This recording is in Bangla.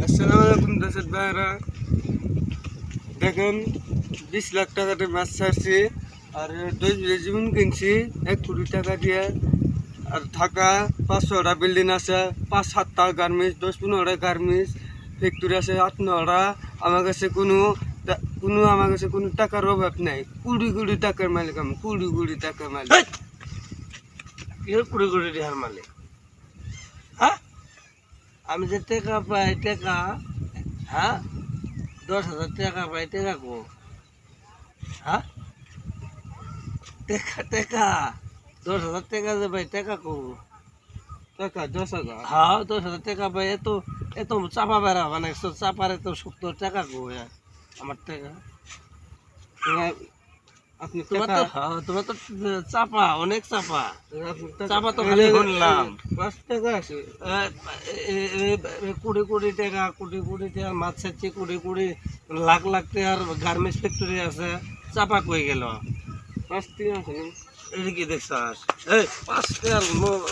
আসসালামু আলাইকুম ভাইরা দেখেন, বিশ লাখ টাকাতে মাছ ছাড়ছি, আর দশ বিঘা কিনছি, এক কোটি টাকা দিয়ে। আর থাকা পাঁচশোটা বিল্ডিং আছে, পাঁচ সাতটা গার্মেন্টস দশ পনেরোটা গার্মেন্টস ফ্যাক্টরি আছে আট নটা আমার কাছে কোনো কোনো, আমার কাছে কোনো টাকার অভাব নাই। কুড়ি কোটি টাকার মালিক আমি কুড়ি কোটি টাকার মালিক! কিসের কুড়ি টাকার মালিক? হ্যাঁ? আমি যে টাকা পাই টাকা হ্যাঁ দশ হাজার টাকা পাই টাকা কো হ্যাঁ টাকা টাকা দশ হাজার টাকা যে পাই টাকা কো টাকা দশ হাজার হ্যাঁ দশ হাজার টাকা পাই এত এত চাপা বেড়া মানে চাপার এত শক্ত টাকা কো এ? আমার টাকা তোমার- আপনি তোমার তো হ্যাঁ, তোমার তো চাপা অনেক চাপা। চাপা তো খালি শুনলাম। পাঁচ টাকা আছে। কোটি কোটি টাকা কোটি কোটি টাকা মাছ ছাড়ছে কোটি কোটি লাখ লাখ টাকার গার্মেন্টস ফ্যাক্টরি আছে। চাপা কই গেল? পাঁচ টাকা আছে? এটা কি দেখছাস এই পাঁচ টাকার ম-